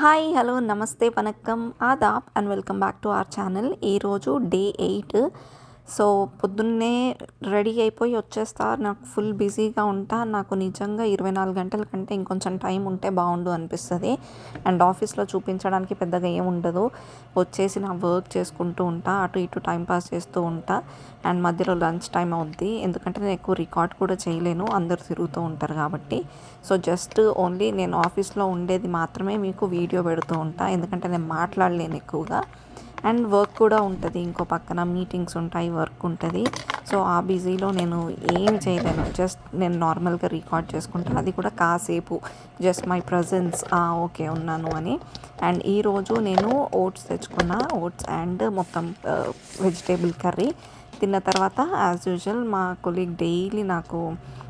Hi hello namaste vanakkam adaab and welcome back to our channel. ఈరోజు day eight. So పొద్దున్నే ready అయిపోయి వచ్చేస్తా. నాకు ఫుల్ బిజీగా ఉంటా. నాకు నిజంగా ఇరవై నాలుగు గంటల కంటే ఇంకొంచెం టైం ఉంటే బాగుండు అనిపిస్తుంది. అండ్ ఆఫీస్లో చూపించడానికి పెద్దగా ఏం ఉండదు. వచ్చేసి నా వర్క్ చేసుకుంటూ ఉంటా. అటు ఇటు టైం పాస్ చేస్తూ ఉంటా. అండ్ మధ్యలో లంచ్ టైం అవుద్ది. ఎందుకంటే నేను ఎక్కువ రికార్డ్ కూడా చేయలేను. అందరు తిరుగుతూ ఉంటారు కాబట్టి. సో జస్ట్ ఓన్లీ నేను ఆఫీస్లో ఉండేది మాత్రమే మీకు వీడియో పెడుతూ ఉంటా. ఎందుకంటే నేను మాట్లాడలేను ఎక్కువగా. అండ్ వర్క్ కూడా ఉంటుంది. ఇంకో పక్కన మీటింగ్స్ ఉంటాయి వర్క్ ఉంటుంది. సో ఆ బిజీలో నేను ఏం చేయలేను. జస్ట్ నేను నార్మల్గా రికార్డ్ చేసుకుంటాను అది కూడా కాసేపు. Just my presence. ఓకే ఉన్నాను అని. అండ్ ఈరోజు నేను ఓట్స్ తెచ్చుకున్న. ఓట్స్ అండ్ మొత్తం వెజిటేబుల్ కర్రీ. తిన్న తర్వాత యాజ్ యూజువల్ మా కొలీగ్ డైలీ నాకు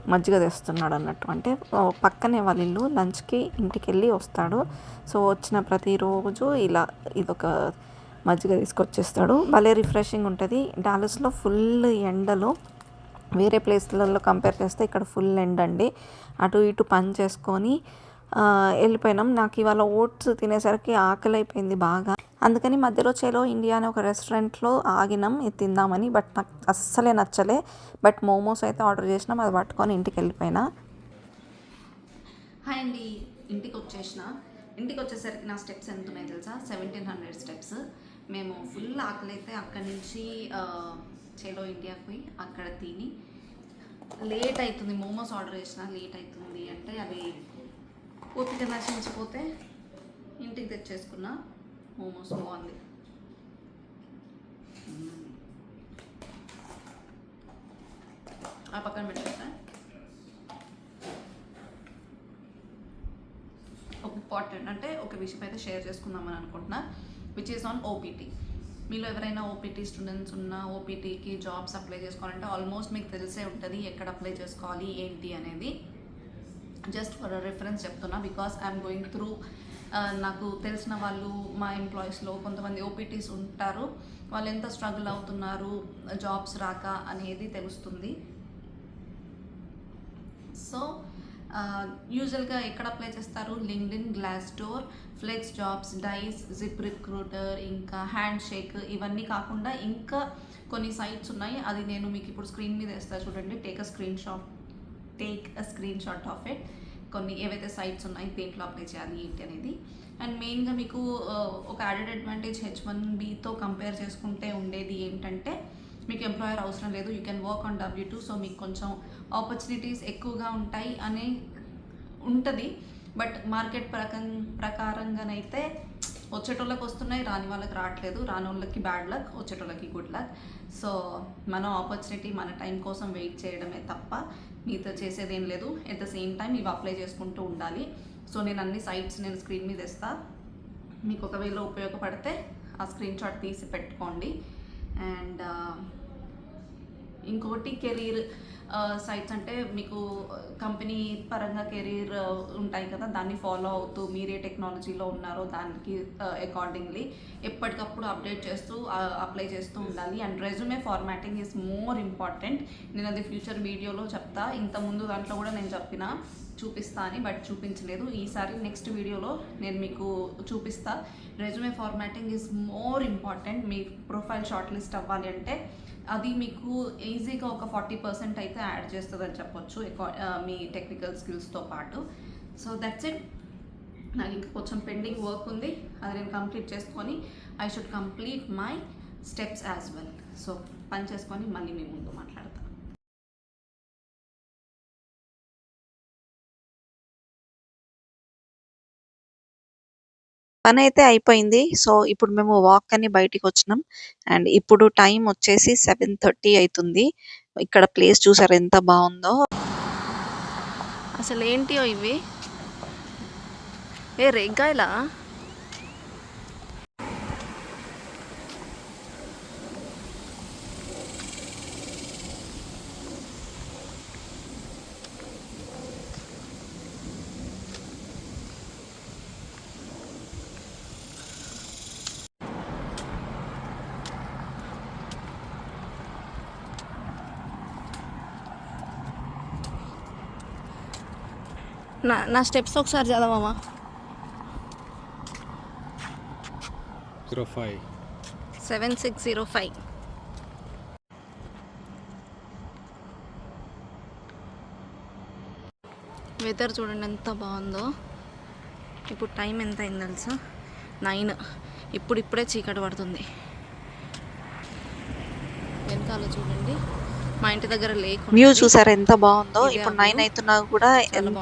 మజ్జిగ తెస్తున్నాడు అన్నట్టు. అంటే పక్కనే వాళ్ళ ఇల్లు. లంచ్కి ఇంటికి వెళ్ళి వస్తాడు. సో వచ్చిన ప్రతిరోజు ఇలా ఇదొక మజ్జిగ తీసుకొచ్చేస్తాడు. భలే రిఫ్రెషింగ్ ఉంటుంది. డాలస్లో ఫుల్ ఎండలు. వేరే ప్లేస్లలో కంపేర్ చేస్తే ఇక్కడ ఫుల్ ఎండ్ అండి. అటు ఇటు పని చేసుకొని వెళ్ళిపోయినాం. నాకు ఇవాళ ఓట్స్ తినేసరికి ఆకలి అయిపోయింది బాగా. అందుకని మధ్యలో చేలో ఇండియా అనే ఒక రెస్టారెంట్లో ఆగినాం. ఇది తిందామని బట్ నాకు అస్సలే నచ్చలే. బట్ మోమోస్ అయితే ఆర్డర్ చేసినాం. అది పట్టుకొని ఇంటికి వెళ్ళిపోయినా. హాయ్ అండి. ఇంటికి వచ్చేసిన ఇంటికి వచ్చేసరికి నా స్టెప్స్ ఎంత ఉన్నాయి తెలుసా? సెవెంటీన్ హండ్రెడ్ స్టెప్స్ మేము ఫుల్ ఆకలి అయితే అక్కడి నుంచి చేలో ఇండియాకి పోయి అక్కడ తిని లేట్ అవుతుంది మోమోస్ ఆర్డర్ చేసిన లేట్ అవుతుంది అంటే అవి పూర్తిగా నశించిపోతే ఇంటికి తెచ్చేసుకున్న మోమోస్ బాగుంది. ఆ పక్కన పెట్టేస్తా ఒక ఇంపార్టెంట్ అంటే ఒక విషయం అయితే షేర్ చేసుకుందామని అనుకుంటున్నా. విచ్ ఈస్ ఆన్ ఓపీటీ మీలో ఎవరైనా ఓపీటీ స్టూడెంట్స్ ఉన్నా ఓపీటీకి జాబ్స్ అప్లై చేసుకోవాలంటే ఆల్మోస్ట్ మీకు తెలిసే ఉంటుంది ఎక్కడ అప్లై చేసుకోవాలి ఏంటి అనేది. జస్ట్ ఫర్ రిఫరెన్స్ చెప్తున్నా బికాస్ ఐఎమ్ గోయింగ్ త్రూ నాకు తెలిసిన వాళ్ళు మా ఎంప్లాయీస్లో కొంతమంది ఓపీటీస్ ఉంటారు. వాళ్ళు ఎంత స్ట్రగుల్ అవుతున్నారు జాబ్స్ రాక అనేది తెలుస్తుంది. సో యూజువల్గా ఎక్కడ అప్లై చేస్తారు? LinkedIn Glassdoor FlexJobs Dice ZipRecruiter ఇంకా హ్యాండ్ షేక్ ఇవన్నీ కాకుండా ఇంకా కొన్ని సైట్స్ ఉన్నాయి. అది నేను మీకు ఇప్పుడు స్క్రీన్ మీద వేస్తాను చూడండి. Take a screenshot take a screenshot of it కొన్ని ఏవైతే సైట్స్ ఉన్నాయి దేంట్లో అప్లై చేయాలి ఏంటి అనేది. అండ్ మెయిన్గా మీకు ఒక యాడెడ్ అడ్వాంటేజ్ హెచ్ వన్ బీతో కంపేర్ చేసుకుంటే ఉండేది ఏంటంటే మీకు ఎంప్లాయర్ అవసరం లేదు. You can work on W two so మీకు కొంచెం ఆపర్చునిటీస్ ఎక్కువగా ఉంటాయి అనే ఉంటుంది. బట్ మార్కెట్ ప్రకం ప్రకారంగానైతే వచ్చేటోళ్ళకి వస్తున్నాయి రాని వాళ్ళకి రావట్లేదు. రాని వాళ్ళకి బ్యాడ్ లక్ వచ్చేటోళ్ళకి గుడ్ లక్ సో మనం ఆపర్చునిటీ మన టైం కోసం వెయిట్ చేయడమే తప్ప మీతో చేసేది ఏం లేదు. ఎట్ ద సేమ్ టైం ఇవి అప్లై చేసుకుంటూ ఉండాలి. సో నేను అన్ని సైట్స్ నేను స్క్రీన్ మీద ఇస్తాను మీకు ఒకవేళ ఉపయోగపడితే ఆ స్క్రీన్ షాట్ తీసి పెట్టుకోండి. అండ్ ఇంకోటి కెరీర్ సైట్స్ అంటే మీకు కంపెనీ పరంగా కెరీర్ ఉంటాయి కదా దాన్ని ఫాలో అవుతూ మీరే టెక్నాలజీలో ఉన్నారో దానికి అకార్డింగ్లీ ఎప్పటికప్పుడు అప్డేట్ చేస్తూ అప్లై చేస్తూ ఉండాలి. And resume formatting is more important నేను అది ఫ్యూచర్ వీడియోలో చెప్తా. ఇంత ముందు దాంట్లో కూడా నేను చెప్పిన చూపిస్తా అని బట్ చూపించలేదు. ఈసారి నెక్స్ట్ వీడియోలో నేను మీకు చూపిస్తా. Resume formatting is more important me profile shortlist అవ్వాలి అంటే అది మీకు ఈజీగా ఒక ఫార్టీ పర్సెంట్ అయితే యాడ్ చేస్తుందని చెప్పొచ్చు మీ టెక్నికల్ స్కిల్స్తో పాటు. So that's it. నాకు ఇంకా కొంచెం పెండింగ్ వర్క్ ఉంది. అది నేను కంప్లీట్ చేసుకొని I should complete my steps as well. So పని చేసుకొని మళ్ళీ మీ ముందు మాట్లాడతాను పని అయితే అయిపోయింది. సో ఇప్పుడు మేము వాక్ అని బయటికి వచ్చినాం. అండ్ ఇప్పుడు టైం వచ్చేసి సెవెన్ థర్టీ అవుతుంది ఇక్కడ ప్లేస్ చూసారు ఎంత బాగుందో? అసలు ఏంటియో ఇవి? ఏ రేగ్గాయలా? నా నా స్టెప్స్ ఒకసారి చదవమా zero five seven six zero five weather చూడండి ఎంత బాగుందో. ఇప్పుడు టైం ఎంత అయింది తెలుసా? నైన్ ఇప్పుడు ఇప్పుడే చీకటి పడుతుంది. వెనకాల చూడండి. మా ఇంటి దగ్గర లేక్ వ్యూ. చూసారా ఎంత బాగుందో? ఇప్పుడు నైన్. అవుతున్నా కూడా ఎంత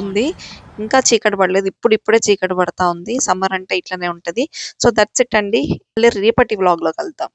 ఉంది ఇంకా చీకటి పడలేదు. ఇప్పుడు ఇప్పుడే చీకటి పడతా ఉంది. సమ్మర్ అంటే ఇట్లనే ఉంటది. సో దట్స్ ఇట్ అండి. మళ్ళీ రేపటి వ్లాగ్లో కలుద్దాం